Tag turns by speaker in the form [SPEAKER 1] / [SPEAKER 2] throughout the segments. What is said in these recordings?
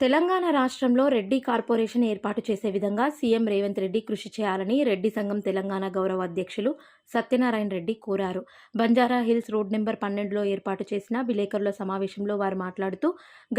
[SPEAKER 1] తెలంగాణ రాష్ట్రంలో రెడ్డి కార్పొరేషన్ ఏర్పాటు చేసే విధంగా సీఎం రేవంత్ రెడ్డి కృషి చేయాలని రెడ్డి సంఘం తెలంగాణ గౌరవ అధ్యక్షులు సత్యనారాయణ రెడ్డి కోరారు. బంజారా హిల్స్ రోడ్ నెంబర్ పన్నెండులో ఏర్పాటు చేసిన విలేకరుల సమావేశంలో వారు మాట్లాడుతూ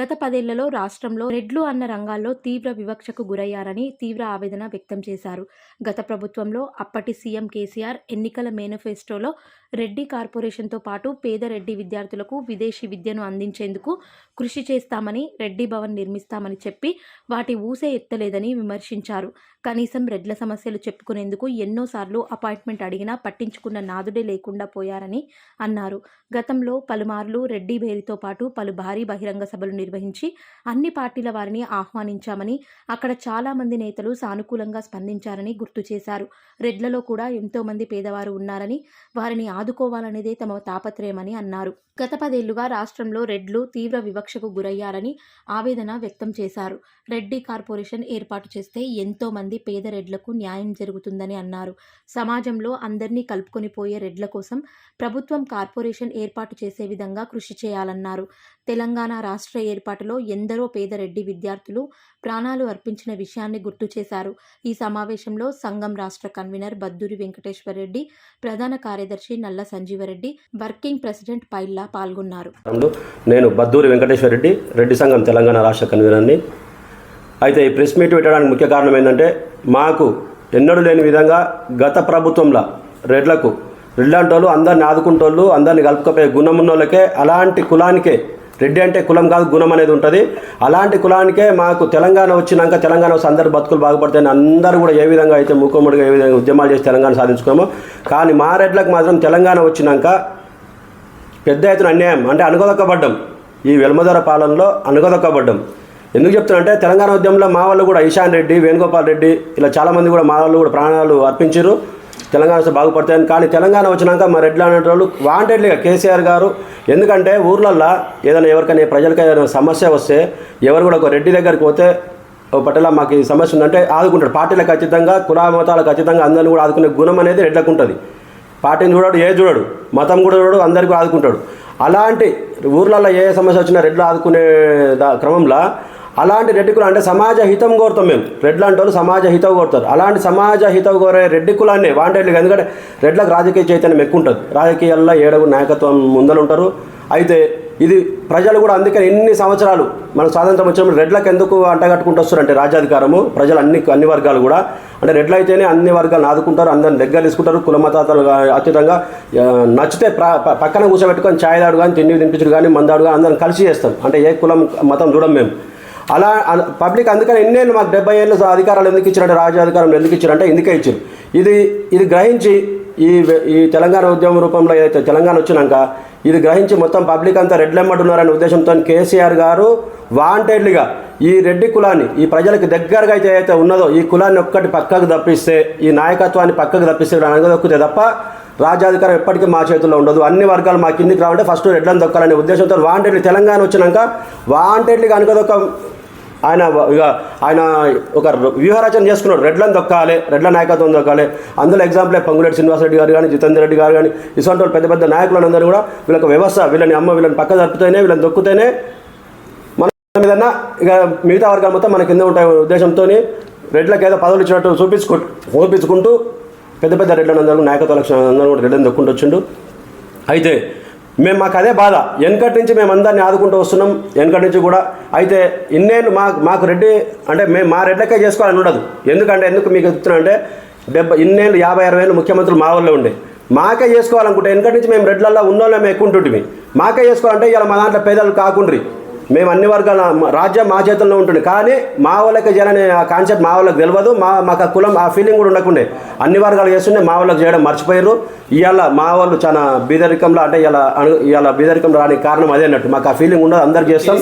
[SPEAKER 1] గత పదేళ్ళలో రాష్ట్రంలో రెడ్లు అన్న రంగాల్లో తీవ్ర వివక్షకు గురయ్యారని తీవ్ర ఆవేదన వ్యక్తం చేశారు. గత ప్రభుత్వంలో అప్పటి సీఎం కేసీఆర్ ఎన్నికల మేనిఫెస్టోలో రెడ్డి కార్పొరేషన్తో పాటు పేద రెడ్డి విద్యార్థులకు విదేశీ విద్యను అందించేందుకు కృషి చేస్తామని రెడ్డి భవన్ నిర్మిస్తామని చెప్పి వాటి ఊసే ఎత్తలేదని విమర్శించారు. కనీసం రెడ్ల సమస్యలు చెప్పుకునేందుకు ఎన్నోసార్లు అపాయింట్మెంట్ అడిగినా పట్టించుకున్న నాదుడే లేకుండా పోయారని అన్నారు. గతంలో పలుమార్లు రెడ్డి భేరితో పాటు పలు భారీ బహిరంగ సభలు నిర్వహించి అన్ని పార్టీల వారిని ఆహ్వానించామని అక్కడ చాలామంది నేతలు సానుకూలంగా స్పందించారని గుర్తు చేశారు. రెడ్లలో కూడా ఎంతోమంది పేదవారు ఉన్నారని వారిని ఆదుకోవాలనేదే తమ తాపత్రయమని అన్నారు. గత పదేళ్ళుగా రాష్ట్రంలో రెడ్లు తీవ్ర వివక్షకు గురయ్యారని ఆవేదన వ్యక్తం చేశారు. రెడ్డి కార్పొరేషన్ ఏర్పాటు చేస్తే ఎంతోమంది పేద రెడ్లకు న్యాయం జరుగుతుందని అన్నారు. సమాజంలో అందరినీ కలుపుకొని పోయే రెడ్ల కోసం ప్రభుత్వం కార్పొరేషన్ ఏర్పాటు చేసే విధంగా కృషి చేయాలన్నారు. తెలంగాణ రాష్ట్ర ఏర్పాటులో ఎందరో పేద రెడ్డి విద్యార్థులు ప్రాణాలు అర్పించిన విషయాన్ని గుర్తు చేశారు. ఈ సమావేశంలో సంఘం రాష్ట్ర కన్వీనర్ బద్దూరి వెంకటేశ్వర రెడ్డి ప్రధాన కార్యదర్శి నల్ల సంజీవరెడ్డి వర్కింగ్ ప్రెసిడెంట్ పైల్లా పాల్గొన్నారు.
[SPEAKER 2] నేను బద్దూరి వెంకటేశ్వర రెడ్డి రెడ్డి సంఘం తెలంగాణ రాష్ట్ర కన్వీనర్ని. అయితే ఈ ప్రెస్ మీట్ పెట్టడానికి ముఖ్య కారణం ఏంటంటే మాకు ఎన్నడూ లేని విధంగా గత ప్రభుత్వంలో రెడ్లకు. రెడ్లాంటి వాళ్ళు అందరిని ఆదుకుంటోళ్ళు అందరిని కలుపుకపోయే గుణం ఉన్నోళ్ళకే అలాంటి కులానికే రెడ్డి అంటే కులం కాదు గుణం అనేది ఉంటుంది. అలాంటి కులానికే మాకు తెలంగాణ వచ్చినాక తెలంగాణ వస్తే అందరు బతుకులు బాగుపడతాయని అందరూ కూడా ఏ విధంగా అయితే ముఖముడిగా ఏ విధంగా ఉద్యమాలు చేసి తెలంగాణ సాధించుకోమో కానీ మా రెడ్లకు మాత్రం తెలంగాణ వచ్చినాక పెద్ద ఎత్తున అన్యాయం. అంటే అనుగదొక్కబడ్డం. ఈ వెల్మదొర పాలనలో అనుగదొక్కబడ్డం. ఎందుకు చెప్తున్నానంటే తెలంగాణ ఉద్యమంలో మా వాళ్ళు కూడా ఈశాన్ రెడ్డి వేణుగోపాల్ రెడ్డి ఇలా చాలామంది కూడా మా వాళ్ళు కూడా ప్రాణాలు అర్పించారు తెలంగాణ వస్తే బాగుపడతాయని. కానీ తెలంగాణ వచ్చినాక మా రెడ్లు అనేటోళ్ళు వాంటెడ్లీగా కేసీఆర్ గారు. ఎందుకంటే ఊర్లల్లో ఏదైనా ఎవరికైనా ప్రజలకి ఏదైనా సమస్య వస్తే ఎవరు కూడా ఒక రెడ్డి దగ్గరికి పోతే ఓ పట్టేలా మాకు ఈ సమస్య ఉందంటే ఆదుకుంటాడు. పార్టీలకు ఖచ్చితంగా కులా మతాలకు ఖచ్చితంగా అందరిని కూడా ఆదుకునే గుణం అనేది రెడ్లకు ఉంటుంది. పార్టీని చూడడు ఏ చూడడు. మతం కూడా చూడడు అందరికీ ఆదుకుంటాడు. అలాంటి ఊర్లలో ఏ సమస్య వచ్చినా రెడ్లు ఆదుకునే దా- క్రమంలో అలాంటి రెడ్డి కులం అంటే సమాజ హితం కోరుతాం మేము. రెడ్లు అంటే వాళ్ళు సమాజ హితం కోరుతారు. అలాంటి సమాజ హితం కోరే రెడ్డి కులాన్ని వాంటెడ్లు. ఎందుకంటే రెడ్లకు రాజకీయ చైతన్యం ఎక్కువ ఉంటుంది రాజకీయాల్లో ఏడుగు నాయకత్వం ముందలుంటారు. అయితే ఇది ప్రజలు కూడా అందుకని ఎన్ని సంవత్సరాలు మన స్వాతంత్రం వచ్చినప్పుడు రెడ్లకు ఎందుకు అంటగట్టుకుంటూ వస్తారంటే రాజ్యాధికారము ప్రజలు అన్ని అన్ని వర్గాలు కూడా. అంటే రెడ్లు అయితేనే అన్ని వర్గాలు ఆదుకుంటారు అందరిని దగ్గర తీసుకుంటారు కుల మతాలు అత్యుతంగా నచ్చితే పక్కన కూర్చోబెట్టుకొని ఛాయ్ దాడు కానీ తిండి తినిపించడు కానీ మందాడు కానీ అందరం కలిసి చేస్తాం. అంటే ఏ కులం మతం చూడం మేము. అలా పబ్లిక్ అందుకని ఎన్నేళ్ళు మాకు డెబ్బై ఏళ్ళు అధికారాలు ఎందుకు ఇచ్చారంటే రాజ్యాధికారం ఎందుకు ఇచ్చారంటే ఎందుకే ఇచ్చారు ఇది ఇది గ్రహించి ఈ ఈ తెలంగాణ ఉద్యమం రూపంలో ఏదైతే తెలంగాణ వచ్చినాక ఇది గ్రహించి మొత్తం పబ్లిక్ అంతా రెడ్లెమ్మడున్నారనే ఉద్దేశంతో కేసీఆర్ గారు వాంటెడ్లీగా ఈ రెడ్డి కులాన్ని ఈ ప్రజలకు దగ్గరగా అయితే ఏదైతే ఉన్నదో ఈ కులాన్ని ఒక్కటి పక్కకు తప్పిస్తే ఈ నాయకత్వాన్ని పక్కకు తప్పిస్తే అనగదొక్కితే తప్ప రాజ్యాధికారం ఎప్పటికీ మా చేతుల్లో ఉండదు. అన్ని వర్గాలు మా కిందికి రావాలంటే ఫస్ట్ రెడ్లను దొక్కాలనే ఉద్దేశంతో వాంటెడ్లీ తెలంగాణ వచ్చినాక వాంటెడ్లీ కనుక దొక్క ఆయన ఇక ఆయన ఒక వ్యూహరచన చేసుకున్నాడు. రెడ్లను దొక్కాలి రెడ్ల నాయకత్వం దొక్కాలి. అందులో ఎగ్జాంపులే పొంగులేటి శ్రీనివాసరెడ్డి గారు కానీ జితేందర్ రెడ్డి గారు కానీ ఇటువంటి వాళ్ళు పెద్ద పెద్ద నాయకులందరూ కూడా వీళ్ళకి వ్యవస్థ వీళ్ళని అమ్మ వీళ్ళని పక్క తప్పితేనే వీళ్ళని దొక్కుతేనే మన మీదన్నా ఇక మిగతా వర్గాలు మొత్తం మన కింద ఉంటాయి ఉద్దేశంతో రెడ్లకు ఏదో పదవులు ఇచ్చినట్టు చూపించుకు చూపించుకుంటూ పెద్ద పెద్ద రెడ్లందరూ నాయకత్వ లక్షణం అందరూ కూడా రెడ్లను దొక్కుంటూ వచ్చిండు. అయితే మేము మాకు అదే బాధ. వెనకటి నుంచి మేము అందరినీ ఆదుకుంటూ వస్తున్నాం. వెనకటి నుంచి కూడా అయితే ఇన్నేళ్ళు మా మాకు రెడ్డి అంటే మేము మా రెడ్లకే చేసుకోవాలని ఉండదు. ఎందుకంటే ఎందుకు మీకు చెప్తున్నా అంటే డెబ్బై ఇన్నేళ్ళు యాభై అరవై ఏళ్ళు ముఖ్యమంత్రులు మా వాళ్ళే ఉండే. మాకే చేసుకోవాలనుకుంటే వెనకటి నుంచి మేము రెడ్లల్లో ఉన్నోళ్ళమే ఎక్కువ ఉంటుంటిమి. మాకే చేసుకోవాలంటే ఇలా మా దాంట్లో పేదలు కాకుండా మేము అన్ని వర్గాల రాజ్యం మా చేతుల్లో ఉంటుంది. కానీ మా వాళ్ళకి చేయాలనే ఆ కాన్సెప్ట్ మా వాళ్ళకి తెలియదు. మా మాకు ఆ కులం ఆ ఫీలింగ్ కూడా ఉండకుండే. అన్ని వర్గాలు చేస్తుండే మా వాళ్ళకి చేయడం మర్చిపోయారు ఇవాళ మా వాళ్ళు చాలా బీదరికంలో అంటే ఇలా ఇవాళ బీదరికం రానికి కారణం అదే అన్నట్టు. మాకు ఆ ఫీలింగ్ ఉండదు. అందరు చేస్తాం.